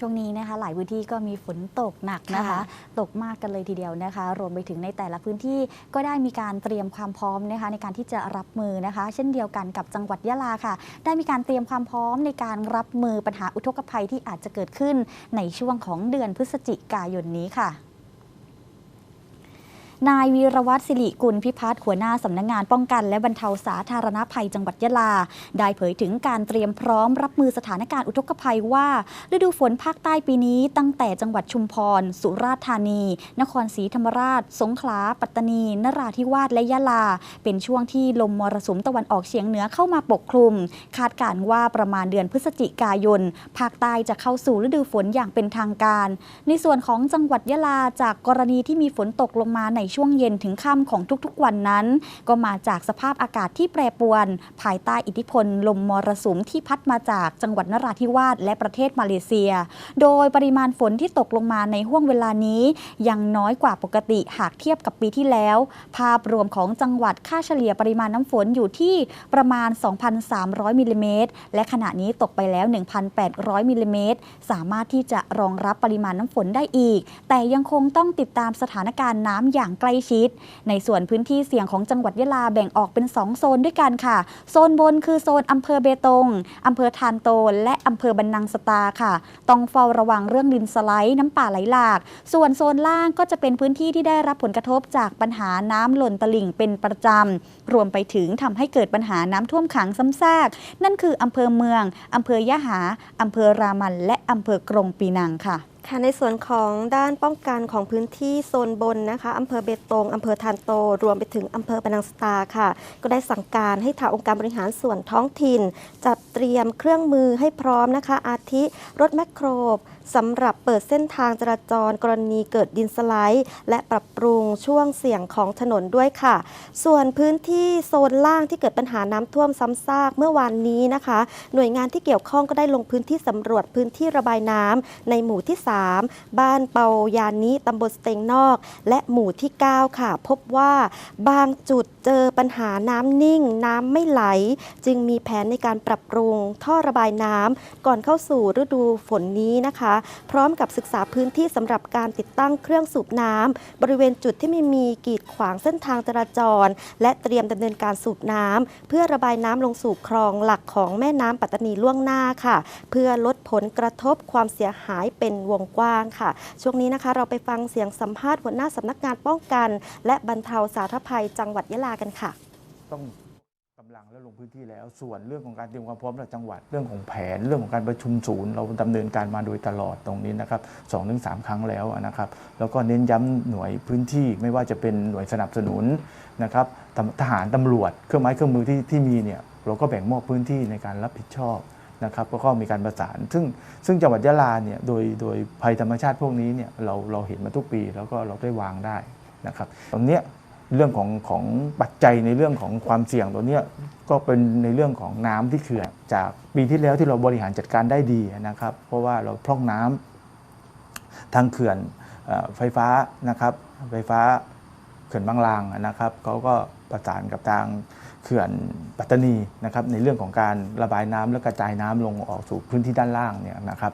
ช่วงนี้นะคะหลายพื้นที่ก็มีฝนตกหนักนะคะค่ะตกมากกันเลยทีเดียวนะคะ รวมไปถึงในแต่ละพื้นที่ก็ได้มีการเตรียมความพร้อมนะคะในการที่จะรับมือนะคะ เช่นเดียวกันกับจังหวัดยะลาค่ะ ได้มีการเตรียมความพร้อมในการรับมือปัญหาอุทกภัยที่อาจจะเกิดขึ้นในช่วงของเดือนพฤศจิกายนนี้ค่ะ นายวีรวัตรสิริกุลพิพัฒน์หัวหน้าสำนักงานป้องกันและบรรเทาสาธารณภัยจังหวัดยะลา ได้เผยถึงการเตรียมพร้อมรับมือสถานการณ์อุทกภัยว่า ฤดูฝนภาคใต้ปีนี้ตั้งแต่จังหวัดชุมพร สุราษฎร์ธานี นครศรีธรรมราช สงขลา ปัตตานี นราธิวาสและยะลา เป็นช่วงที่ลมมรสุมตะวันออกเฉียงเหนือเข้ามาปกคลุม คาดการณ์ว่าประมาณเดือนพฤศจิกายน ภาคใต้จะเข้าสู่ฤดูฝนอย่างเป็นทางการ ในส่วนของจังหวัดยะลาจากกรณีที่มีฝนตกลงมาในช่วงเย็นถึงค่ำของทุกๆวันนั้น ก็มาจากสภาพอากาศที่แปรปรวน ภายใต้อิทธิพล ลมมรสุมที่พัดมาจากจังหวัดนราธิวาสและประเทศมาเลเซีย โดยปริมาณฝนที่ตกลงมาในห่วงเวลานี้ ยังน้อยกว่าปกติหากเทียบกับปีที่แล้ว ภาพรวมของจังหวัดค่าเฉลี่ยปริมาณน้ำฝนอยู่ที่ประมาณ 2,300มิลลิเมตรและขณะนี้ตกไปแล้ว 1,800มิลลิเมตรสามารถที่จะรองรับปริมาณน้ำฝนได้อีก แต่ยังคงต้องติดตามสถานการณ์น้ำอย่างใกล้ชิด ในส่วนพื้นที่เสี่ยงของจังหวัดยะลาแบ่งออกเป็น 2 โซนด้วยกันค่ะ โซนบนคือโซนอำเภอเบตงอำเภอทานโตน และอำเภอบันนังสตาค่ะ ต้องเฝ้าระวังเรื่องดินสไลด์น้ำป่าไหลหลาก ส่วนโซนล่างก็จะเป็นพื้นที่ที่ได้รับผลกระทบจากปัญหาน้ำหล่นตลิ่งเป็นประจำ รวมไปถึงทำให้เกิดปัญหาน้ำท่วมขังซ้ำซาก นั่นคืออำเภอเมืองอำเภอยะหาอำเภอรามัน และอำเภอกรงปีนังค่ะค่ะในส่วนของด้านป้องกันของพื้นที่โซนบนนะคะอำเภอเบตงอำเภอทานโต รวมไปถึงอำเภอปนังสตาค่ะ ก็ได้สั่งการให้ทางองค์การบริหารส่วนท้องถิ่น จัดเตรียมเครื่องมือให้พร้อมนะคะ อาทิรถแมคโครสำหรับเปิดเส้นทางจราจรกรณีเกิดดินสไลด์ และปรับปรุงช่วงเสี่ยงของถนนด้วยค่ะ ส่วนพื้นที่โซนล่างที่เกิดปัญหาน้ำท่วมซ้ำซากเมื่อวานนี้นะคะ หน่วยงานที่เกี่ยวข้องก็ได้ลงพื้นที่สำรวจพื้นที่ระบายน้ำในหมู่ที่3บ้านเปายานิตำบลสเตงนอก และหมู่ที่ 9 ค่ะ พบว่าบางจุดเจอปัญหาน้ำนิ่ง น้ำไม่ไหล จึงมีแผนในการปรับปรุง ท่อระบายน้ำก่อนเข้าสู่ฤดูฝนนี้นะคะ พร้อมกับศึกษาพื้นที่สำหรับการติดตั้งเครื่องสูบน้ำบริเวณจุดที่ไม่มีกีดขวางเส้นทางจราจร และเตรียมดำเนินการสูบน้ำเพื่อระบายน้ำลงสู่คลองหลักของแม่น้ำปัตตานีล่วงหน้าค่ะ เพื่อลดผลกระทบความเสียหายเป็นวงกว้างค่ะ ช่วงนี้นะคะเราไปฟังเสียงสัมภาษณ์หัวหน้าสำนักงานป้องกัน และบรรเทาสาธารณภัยจังหวัดยะลากันค่ะ ต้องกำลังและลงพื้นที่แล้ว ส่วนเรื่องของการเตรียมความพร้อมระดับจังหวัด เรื่องของแผน เรื่องของการประชุมศูนย์ เราดำเนินการมาโดยตลอดตรงนี้นะครับสองถึงสามครั้งแล้วนะครับ แล้วก็เน้นย้ำหน่วยพื้นที่ไม่ว่าจะเป็นหน่วยสนับสนุนนะครับทหารตำรวจ เครื่องไม้เครื่องมือที่ที่มีเนี่ยเราก็แบ่งมอบพื้นที่ในการรับผิดชอบ นะครับก็มีการประสาน ซึ่งซึ่งจังหวัดยะลาเนี่ยโดยโดยภัยธรรมชาติพวกนี้เนี่ยเราเราเห็นมาทุกปีแล้วก็เราได้วางได้นะครับตรงเนี้ยเรื่องของของปัจจัยในเรื่องของความเสี่ยงตัวเนี้ยก็เป็นในเรื่องของน้ำที่เขื่อนจากปีที่แล้วที่เราบริหารจัดการได้ดีนะครับ เพราะว่าเราพร่องน้ำทางเขื่อนไฟฟ้านะครับ ไฟฟ้าเขื่อนบางลางนะครับเขาก็ประสานกับทาง เขื่อนปัตตานีนะครับในเรื่องของการระบายน้ำและกระจายน้ำลงออกสู่พื้นที่ด้านล่างเนี่ยนะครับ